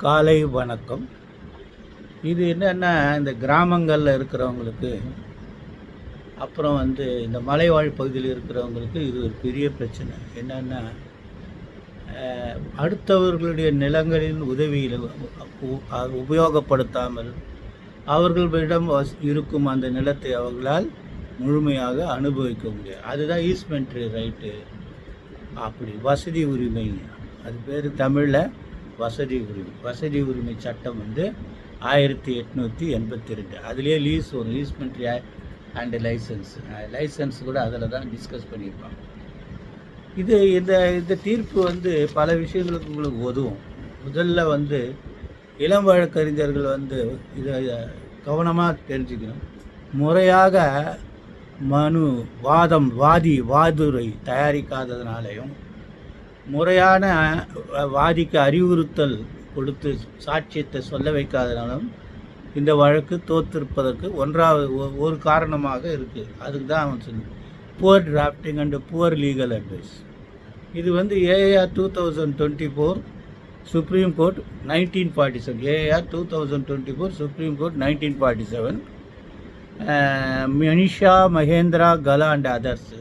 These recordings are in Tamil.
காலை வணக்கம். இது என்னென்னா இந்த கிராமங்களில் இருக்கிறவங்களுக்கு அப்புறம் வந்து இந்த மலைவாழ் பகுதியில் இருக்கிறவங்களுக்கு இது ஒரு பெரிய பிரச்சனை. என்னென்னா அடுத்தவர்களுடைய நிலங்களின் உதவியில் உபயோகப்படுத்தாமல் அவர்களிடம் இருக்கும் அந்த நிலத்தை அவர்களால் முழுமையாக அனுபவிக்க முடியாது. அதுதான் ஈஸ்மெண்ட்ரி ரைட்டு. அப்படி வசதி உரிமை. அது பேர் தமிழில் வசதி உரிமை வசதி உரிமை சட்டம் வந்து ஆயிரத்தி எட்நூற்றி எண்பத்தி ரெண்டு அதுலேயே லீஸ் வரும் ஈஸ்மெண்ட்ரி அண்டு லைசன்ஸ் லைசன்ஸ் கூட அதில் தான் டிஸ்கஸ் பண்ணியிருப்பாங்க. இது இந்த இந்த தீர்ப்பு வந்து பல விஷயங்களுக்கு உங்களுக்கு உதவும். முதல்ல வந்து இளம் வழக்கறிஞர்கள் வந்து இதை கவனமாக தெரிஞ்சுக்கணும். முறையாக மனு வாதம் வாதி வாதுரை தயாரிக்காததுனாலையும் முறையான வாதிக்கு அறிவுறுத்தல் கொடுத்து சாட்சியத்தை சொல்ல வைக்காதனாலும் இந்த வழக்கு தோற்றிருப்பதற்கு ஒன்றாவது ஒரு காரணமாக இருக்குது அதுக்கு தான் அவன் சொன்ன poor drafting and poor legal advice இது வந்து AR two thousand twenty four supreme court nineteen forty seven AR two thousand twenty four supreme court nineteen forty seven Manisha Mahendra Kala and others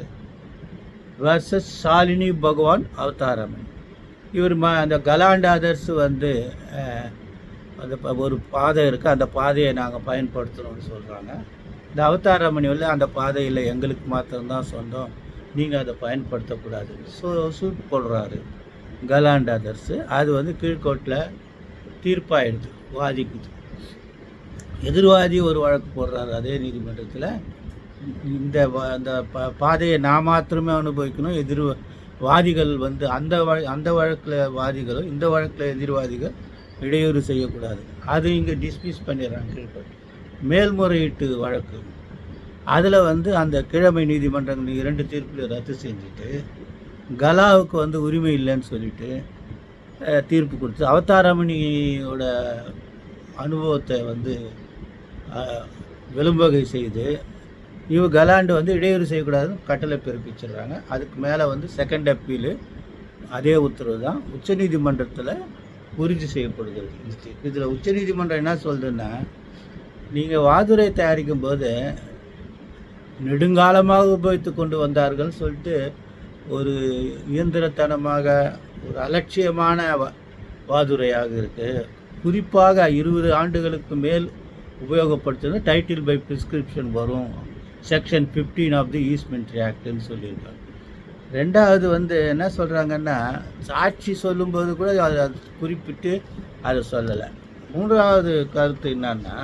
versus Shalini Bhagwan அவதாரம் இவர் ம அந்த கலாண்டாதர்ஸ் வந்து அந்த ப- ஒரு பாதை இருக்குது அந்த பாதையை நாங்கள் பயன்படுத்துகிறோம்னு சொல்கிறாங்க இந்த அவதாரமணி வந்து அந்த பாதையில் எங்களுக்கு மாத்திரம்தான் சொந்தம். நீங்கள் அதை பயன்படுத்தக்கூடாது. ஸோ சூட் போடுறாரு கலாண்டாதர்ஸு அது வந்து கீழ்கோட்டில் தீர்ப்பாயிடுது வாதிக்குது. எதிர்வாதி ஒரு வழக்கு போடுறாரு அதே நீதிமன்றத்தில். இந்த அந்த பாதையை நான் மாத்திரமே அனுபவிக்கணும். எதிர் வாதிகள் வந்து அந்த வழ அந்த வழக்கில் வாதிகளும் இந்த வழக்கில் எதிர்வாதிகள் இடையூறு செய்யக்கூடாது. அது இங்கே டிஸ்மிஸ் பண்ணிடுறாங்க கீழ்கோர்ட் மேல்முறையீட்டு வழக்கு. அதில் வந்து அந்த கிழமை நீதிமன்றங்கள் இரண்டு தீர்ப்பில் ரத்து செஞ்சுட்டு கலாவுக்கு வந்து உரிமை இல்லைன்னு சொல்லிட்டு தீர்ப்பு கொடுத்து அவதாரமணியோட அனுபவத்தை வந்து விளம்பகை செய்து இவ கலாண்டு வந்து இடையூறு செய்யக்கூடாதுன்னு கட்டளை பிறப்பிச்சிடுறாங்க. அதுக்கு மேலே வந்து செகண்ட் அப்பீலு அதே உத்தரவு தான் உச்சநீதிமன்றத்தில் உறுதி செய்யப்படுகிறது. இதில் உச்சநீதிமன்றம் என்ன சொல்றதுன்னா நீங்கள் வாதுரை தயாரிக்கும் போது நெடுங்காலமாக உபயோகித்து கொண்டு வந்தார்கள் சொல்லிட்டு ஒரு இயந்திரத்தனமாக ஒரு அலட்சியமான வாதுரையாக இருக்குது குறிப்பாக இருபது ஆண்டுகளுக்கு மேல் உபயோகப்படுத்துறது டைட்டில் பை பிரிஸ்கிரிப்ஷன் வரும். செக்ஷன் 15 ஆஃப் தி ஈஸ்ட்மெண்ட்ரி ஆக்டுன்னு சொல்லியிருக்காங்க. ரெண்டாவது வந்து என்ன சொல்கிறாங்கன்னா சாட்சி சொல்லும்போது கூட அதை குறிப்பிட்டு அதை சொல்லலை. மூன்றாவது கருத்து என்னன்னா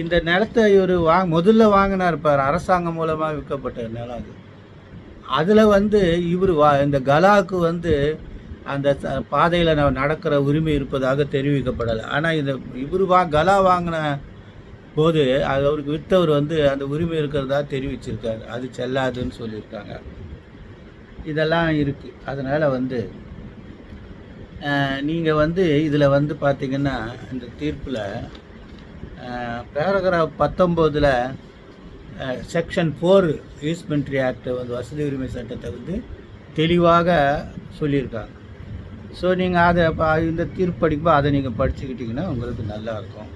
இந்த நிலத்தை இவர் வா முதல்ல வாங்கினார் பார் அரசாங்கம் மூலமாக விற்கப்பட்ட நிலம் அது. அதில் வந்து இவர் வா இந்த கலாவுக்கு வந்து அந்த பாதையில் நடக்கிற உரிமை இருப்பதாக தெரிவிக்கப்படலை. ஆனால் இந்த இவர் வா கலா வாங்கின போது அது அவருக்கு விற்றவர் வந்து அந்த உரிமை இருக்கிறதா தெரிவிச்சிருக்காரு. அது செல்லாதுன்னு சொல்லியிருக்காங்க. இதெல்லாம் இருக்குது அதனால் வந்து நீங்கள் வந்து இதில் வந்து பார்த்தீங்கன்னா இந்த தீர்ப்பில் பேராகிராஃப் பத்தொம்போதில் செக்ஷன் ஃபோர் ஈஸ்மெண்ட்ரி ஆக்ட் வந்து வசதி உரிமை சட்டத்தை வந்து தெளிவாக சொல்லியிருக்காங்க. ஸோ நீங்கள் அதை இந்த தீர்ப்பு படிக்கும்போது அதை நீங்கள் படிச்சுக்கிட்டிங்கன்னா உங்களுக்கு நல்லாயிருக்கும்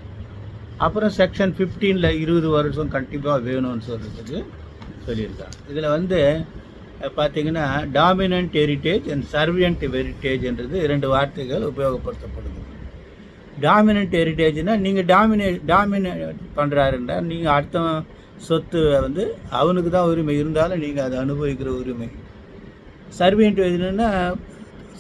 அப்புறம் செக்ஷன் ஃபிஃப்டீனில் இருபது வருஷம் கண்டிப்பாக வேணும்னு சொல்கிறதுக்கு சொல்லியிருக்காங்க. இதில் வந்து பார்த்தீங்கன்னா டாமினன்ட் ஹெரிட்டேஜ் அண்ட் சர்வியன்ட் ஹெரிட்டேஜ்ன்றது இரண்டு வார்த்தைகள் உபயோகப்படுத்தப்படுது. டாமினன்ட் ஹெரிட்டேஜ்னால் நீங்கள் டாமினே டாமினேட் பண்ணுறாருன்றா நீங்கள் அடுத்த சொத்து வந்து அவனுக்கு தான் உரிமை. இருந்தாலும் நீங்கள் அதை அனுபவிக்கிற உரிமை. சர்வியன்ட் என்னன்னா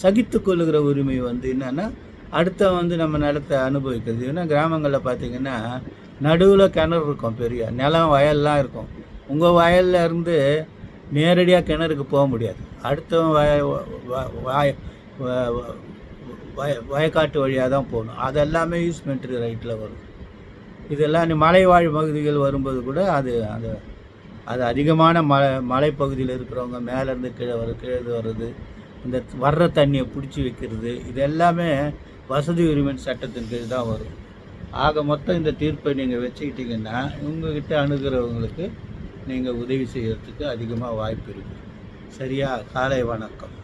சகித்து கொள்ளுகிற உரிமை வந்து என்னன்னா அடுத்த வந்து நம்ம நிலத்தை அனுபவிக்கிறது. ஏன்னா கிராமங்களில் பார்த்தீங்கன்னா நடுவில் கிணறு இருக்கும் பெரிய. நிலம் வயல்லாம் இருக்கும். உங்கள் வயல்ல இருந்து நேரடியாக கிணறுக்கு போக முடியாது. அடுத்தவன் வய வ- வாய வ- வய வயக்காட்டு வழியாக தான் போகணும். அதெல்லாமே யூஸ்மெண்ட்ரி ரைட்டில் வரும். இதெல்லாம் நீ மலைவாழ் பகுதிகள் வரும்போது கூட அது அந்த அது அதிகமான மலை மலைப்பகுதியில் இருக்கிறவங்க மேலேருந்து கீழே வர கீழே வர்றது இந்த வர்ற தண்ணியை பிடிச்சி வைக்கிறது இது எல்லாமே வசதி உரிமை சட்டத்தின் கீழ் தான் வரும். ஆக மொத்தம் இந்த தீர்ப்பை நீங்கள் வச்சுக்கிட்டிங்கன்னா உங்ககிட்ட அணுகிறவங்களுக்கு நீங்கள் உதவி செய்கிறதுக்கு அதிகமாக வாய்ப்பு இருக்குது சரியா? காலை வணக்கம்.